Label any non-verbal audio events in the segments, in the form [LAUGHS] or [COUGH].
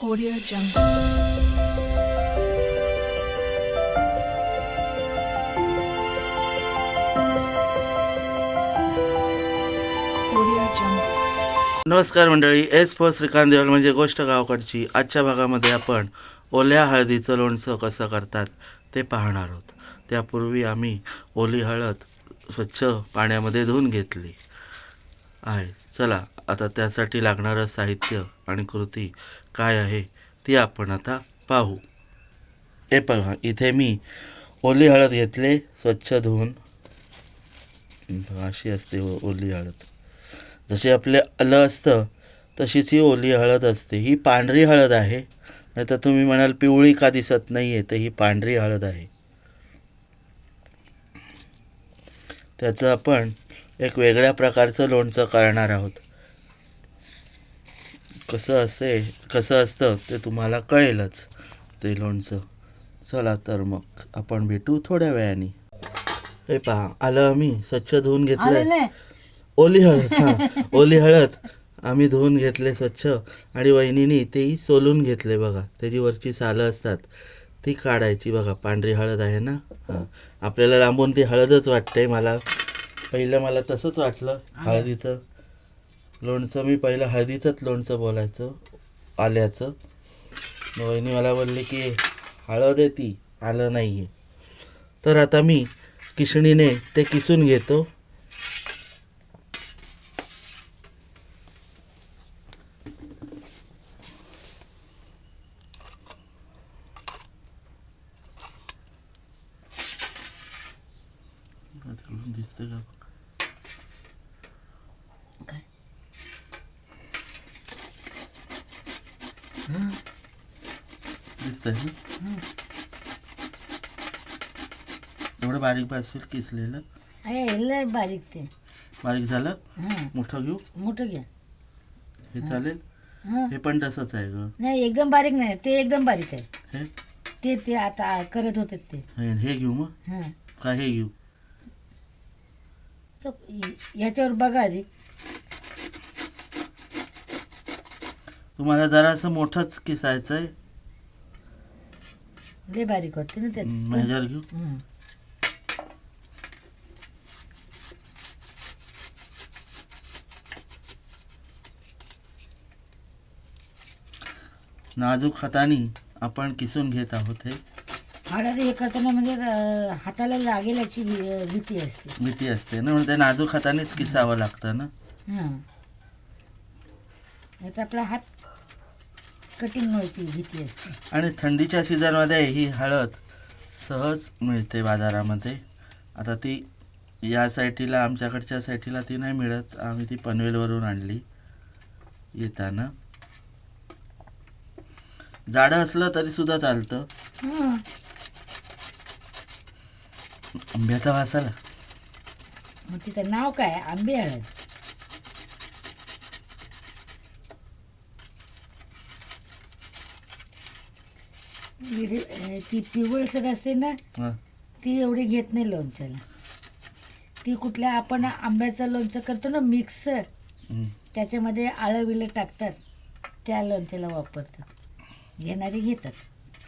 Audio Jungle. नमस्कार मंडळी S for Shrikant Deval म्हणजे गोष्ट गावकडची. आजच्या भागामध्ये आपण ओल्या हळदीचं लोणचं कसं करतात ते पाहणार आहोत. त्यापूर्वी आम्ही ओली हळद स्वच्छ पाण्यामध्ये धुवून घेतली आहे. चला आता त्यासाठी लागणारं साहित्य आणि कृती काय आहे ती आपण आता पाहू. हे बघा इथे मी ओली हळद घेतले स्वच्छ धुवून. अशी असते ओ- ओली हळद. जशी आपले आलं असतं तशीच ही ओली हळद असते. ही पांढरी हळद आहे नाही तर तुम्ही म्हणाल पिवळी का दिसत नाही आहे तर ही पांढरी हळद आहे. त्याचं आपण एक वेगळ्या प्रकारचं लोणचं करणार आहोत. कसं असते कसं असतं ते तुम्हाला कळेलच ते लोणचं. चला तर मग आपण भेटू थोड्या वेळाने. हे पहा आलं आम्ही स्वच्छ धुवून घेतलं ओली हळद हां ओली हळद. आम्ही धुवून घेतले स्वच्छ आणि वहिनीने तेही सोलून घेतले बघा. त्याची वरची सालं असतात ती काढायची बघा. पांढरी हळद आहे ना? हां. आपल्याला लांबून ती हळदच वाटते मला. पहिलं मला तसंच वाटलं हळदीचं. लोणचं मी पहिलं हळदीचंच लोणचं बोलायचं आल्याचं. बहिणी मला बोलले की हळद आहे ती आलं नाही आहे तर आता मी किसणीने ते किसून घेतो. दिसतं का? ना एवढं बारीकपासून किसलेलं. आहे लय बारीक ते. बारीक झालं? हां. मोठं घेऊ? मोठं घ्या हे चालेल? हां. हे पण तसंच आहे ग. नाही एकदम बारीक नाही ते एकदम बारीक आहे. हे? ते ते आता करत होते ते. हे हे घेऊ मग? हां. का हे घेऊ? तो इ- याच्यावर बघा आधी. तुम्हाला जरासं मोठंच किसायचं आहे लय बारीक होते ना त्यात घेऊ. नाजूक हाताने आपण किसून घेत आहोत हे. हळद हे करताना म्हणजे अं, हाताला लागेल याची भी- भीती असते. भीती असते ना म्हणून ते नाजूक हातानेच किसावं लागतं ना. हां. याचा आपला हात कटिंग व्हायची भीती असते. आणि थंडीच्या सीझनमध्ये ही हळद सहज मिळते बाजारामध्ये. आता ती या साईटीला आमच्याकडच्या साईटीला ती नाही मिळत. आम्ही ती पनवेलवरून आणली येताना. जाडं असलं तरी सुद्धा चालतं. आंब्याचा वास आला मग तिचं नाव काय? आंबे हळद. ती पिवळसर असते ना हं. ती एवढी घेत नाही लोणच्याला ती कुठल्या आपण आंब्याचं लोणचं करतो ना मिक्स. त्याच्यामध्ये आळं विलं टाकतात त्या लोणच्याला वापरतात घेणारे घेतात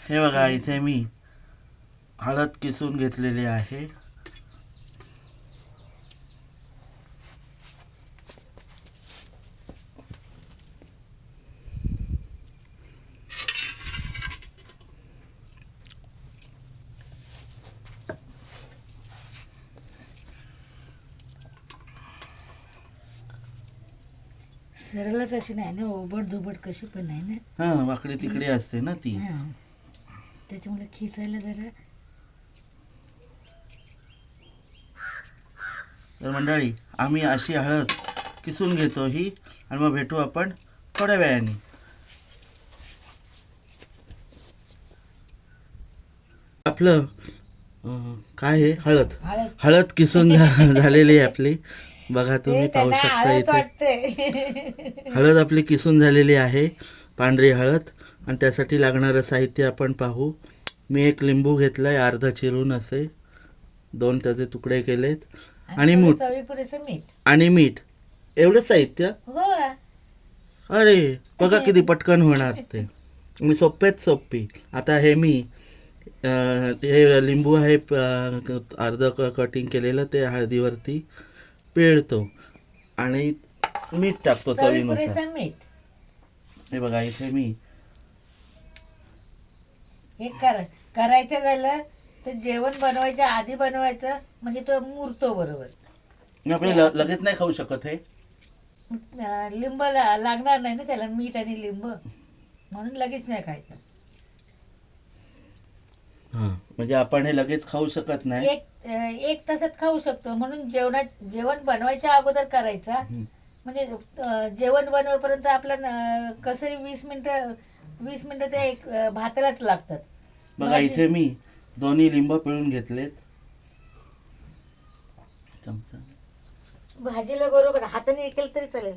हे बघा इथे मी हळद किसून घेतलेली आहे सरळच अशी नाही ना ओबड धुबड कशी पण नाही ना. हां वाकडी तिकडे असते ना ती. हां. त्याच्यामुळे खिसायला जरा तर मंडळी आम्ही अशी हळद किसून घेतो ही आणि मग भेटू आपण थोड्या वेळाने. आपलं अं, काय आहे हळद. हळद. हळद किसून झालेली आहे आपली. बघा तुम्ही पाहू शकता इथे. हळद आपली किसून झालेली आहे पांढरी हळद. आणि त्यासाठी लागणारं साहित्य आपण पाहू. मी एक लिंबू घेतलाय अर्धा चिरून असे. दोन त्याचे तुकडे केलेत. आणि मूठ. आणि मीठ. एवढं साहित्य? हो. अरे बघा किती पटकन होणार ते. आणि सोपेच सोपी आता हे मी हे लिंबू आहे अर्ध क कटिंग केलेलं ते हळदीवरती. पिळतो. आणि मीठ टाकतो चवी चवीनुसार. मीठ. हे बघा इथे मी हे कर करायचं झालं तर जेवण बनवायच्या आधी बनवायचं म्हणजे तो मुरतो बरोबर. आपण ल- लगेच नाही खाऊ शकत हे. अं, लिंब ला- लागणार नाही ना त्याला मीठ आणि लिंब. म्हणून लगेच नाही खायचं. हां म्हणजे आपण हे लगेच खाऊ शकत नाही. एक एक तासात खाऊ शकतो. म्हणून जेवणा जेवण बनवायच्या अगोदर करायचा. म्हणजे जेवण बनवेपर्यंत आपलं कसं वीस मिनिटं वीस मिनिटं ते एक भातालाच लागतात. बघा इथे मी दोन्ही लिंब पिळून घेतलेत. चमचा. भाजीला बरोबर हाताने केलं तरी चालेल.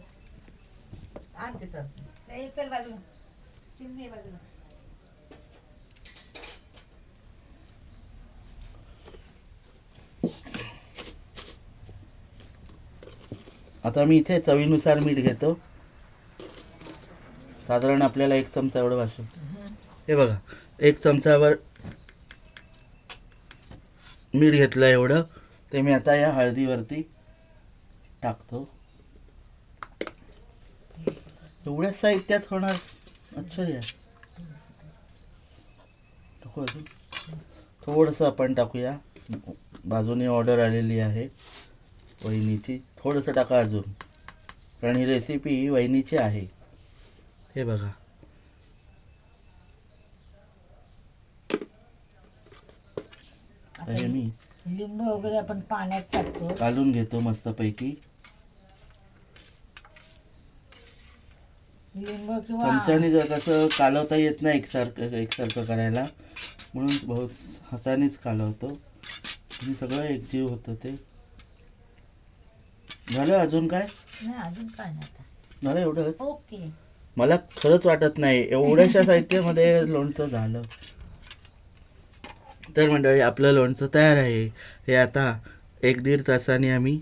आणते चल ए, चल बाजूला. चिमणी बाजूला. आता मी इथे चवीनुसार मीठ घेतो. साधारण आपल्याला एक चमचा एवढं वाशू हे बघा एक चमचावर मीठ घेतलं एवढं. ते मी आता या हळदीवरती टाकतो. एवढ्या साहित्यात होणार? अच्छा या. टाकू अजून. थोडंसं आपण टाकूया. बाजूने ऑर्डर आलेली आहे. वहिनीची. थोडंसं टाका अजून. कारण ही रेसिपी वहिनीची आहे. हे बघा. हे मी. लिंब वगैरे आपण पाण्यात टाकतो. काढून घेतो मस्तपैकी. लिंब किंवा चमच्याने जर कसं कालवता येत नाही एकसारखं एकसारखं करायला. म्हणून बहुत हातानेच कालवतो. आणि सगळं एकजीव होतं ते. झालं अजून काय? नाही अजून काय नाही आता. झालं एवढंच? ओके. मला खरंच वाटत नाही एवढ्याशा साहित्यामध्ये लोणचं झालं. तर मंडळी आपलं लोणचं तयार आहे. हे आता एक दीड तासाने आम्ही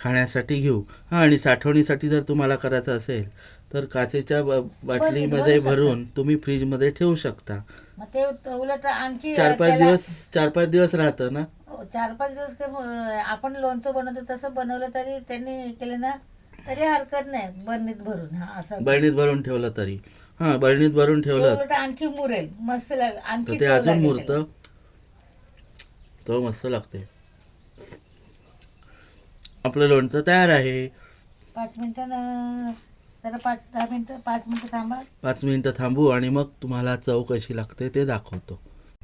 खाण्यासाठी घेऊ. हां आणि साठवणीसाठी जर तुम्हाला करायचं असेल तर काचेच्या ब- बाटलीमध्ये भरू भरून तुम्ही फ्रीजमध्ये ठेवू शकता. मग ते उलट आणखी चार पाच त्याला- दिवस चार पाच दिवस राहतं ना? चार पाच दिवस काय मग आपण लोणचं बनवतो तसं बनवलं तरी त्यांनी केलं ना तरी हरकत नाही. बरणीत भरून हा असं. बरणीत भरून ठेवलं तरी. हां बरणीत भरून ठेवलं. उलट आणखी मुरेल मस्त लाग तर आणखी ते चव अजून लागेल मुरतं. तो मस्त लागते. आपलं लोणचं तयार आहे. पाच मिनिटं जरा पाच दहा मिनिटं पाच मिनिटं थांबा. पाच मिनिटं थांबू आणि मग तुम्हाला चव कशी लागते ते दाखवतो.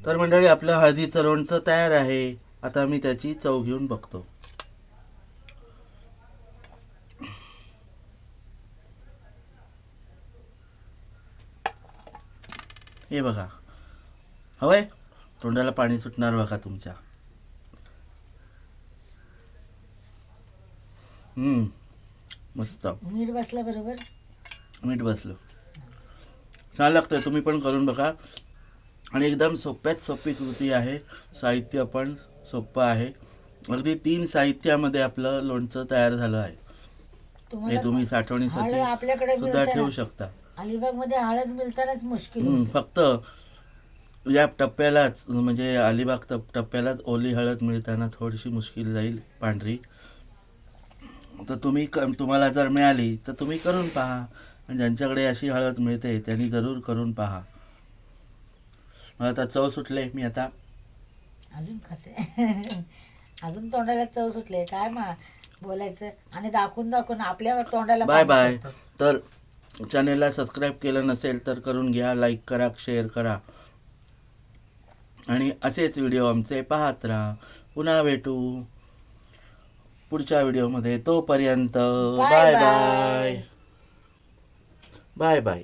तर मंडळी आपलं हळदीचं लोणचं तयार आहे. आता मी त्याची चव घेऊन बघतो. हे बघा. हवंय? तोंडाला पाणी सुटणार बघा तुमच्या. हम्म. मस्त. मीठ बसल्या बरोबर? मीठ बसलं. छान लागतं तुम्ही पण करून बघा. आणि एकदम सोप्यात सोपी कृती आहे साहित्य पण. सोपं आहे. अगदी तीन साहित्यामध्ये आपलं लोणचं तयार झालं आहे. हे तुम्ही साठवणीसाठी सुद्धा ठेवू शकता. अलिबागमध्ये हळद मिळतानाच मुश्किल. फक्त या टप्प्यालाच म्हणजे अलिबाग टप टप्प्यालाच ओली हळद मिळताना थोडीशी मुश्किल जाईल पांढरी. तर तुम्ही तुम्हाला जर मिळाली तर तुम्ही करून पहा. आणि ज्यांच्याकडे अशी हळद मिळते त्यांनी जरूर करून पहा. मला आता चव सुटले मी आता अजून खाते. [LAUGHS] अजून तोंडाला चव सुटले. काय मा बोलायचं? आणि दाखवून दाखवून आपल्या तोंडाला बाय बाय. तर चॅनेलला सबस्क्राईब केलं नसेल तर करून घ्या लाईक करा शेअर करा. आणि असेच व्हिडिओ आमचे पाहत राहा. पुन्हा भेटू पुढच्या व्हिडिओमध्ये. तोपर्यंत बाय. बाय. Bye bye.